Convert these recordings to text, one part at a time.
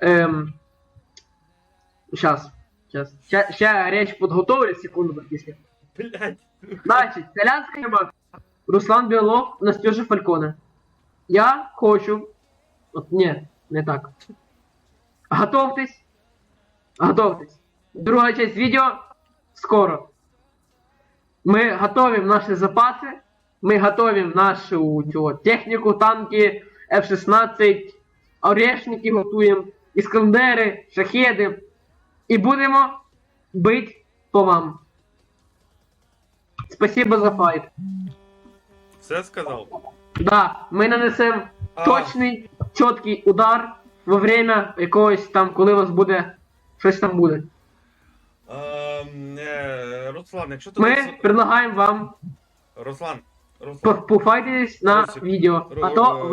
Ем... Сейчас. Сейчас. Ща речь подготовлю, секунду, братишки. Блять. Значить, селянська мафія. Руслан Білов, Настюша Фалькона. Я хочу. От, ні, не так. Готовтесь. Готовтесь. Друга часть відео скоро. Ми готовим наші запаси. Ми готовим нашу цю техніку, танки, F-16, орешники готуємо, іскандери, шахеди. І будемо бити по вам. Спасибо за файт. Все сказав? Да, ми нанесемо А. точний, чіткий удар во время якогось там, коли у вас буде щось там буде. Ем, е, Руслан, якщо ти... Ми дос- предлагаємо вам Руслан, Руслан, пофайтитись на Русик, відео. Ру- А то Ру-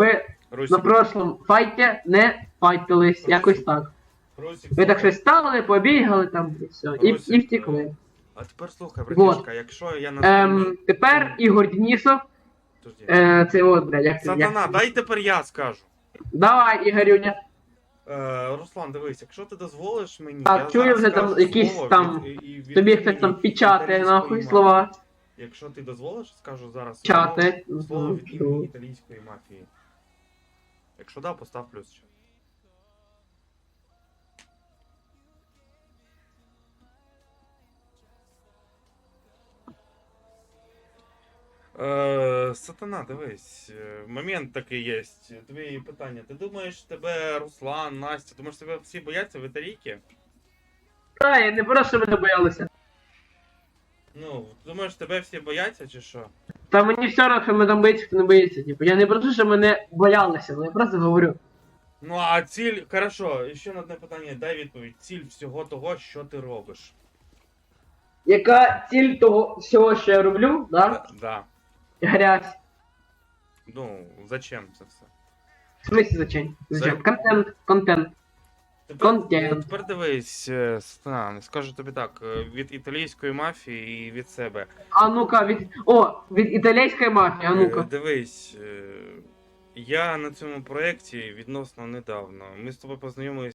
ви на прошлому файті не файтились, Русик. якось так. Русик, Ви так щось стали, побігали там і все. І, і втекли. А тепер слухай, Вот. якщо я на Ем, тепер Ігор Подожди. е, це от, блядь, як. Сатана, як- дай тепер я скажу. Давай, Ігорюня. Е, Руслан, дивись, якщо ти дозволиш мені. Так, я чую вже там якісь слово там- від- і- від Тобі хтось там печатає нахуй слова. Якщо ти дозволиш, скажу зараз Чати. слово, слово від імені італійської мафії. Якщо да, постав плюс ще. Е, сатана, дивись, е, момент такий є. Тобі питання. Ти думаєш, тебе Руслан, Настя, думаєш, тебе всі бояться в італійки? Та, я не просто мене боялися. Ну, думаєш, тебе всі бояться чи що? Та мені все одно, що ми там боїться, хто не боїться. Типу, я не прошу, що мене боялися, але я просто говорю. Ну, а ціль, хорошо, ще на одне питання, дай відповідь. Ціль всього того, що ти робиш. Яка ціль того всього, що я роблю, да? Да. да. Грязь. Ну, зачем це все? В смысле зачем? Зачем? Контент, контент. Тепер, Контент. тепер дивись, е, Стан, скажу тобі так, е, від італійської мафії і від себе. А ну-ка, від. О, від італійської мафії, а Е, ну-ка. Дивись, е, я на цьому проєкті відносно недавно. Ми з тобою познайомилися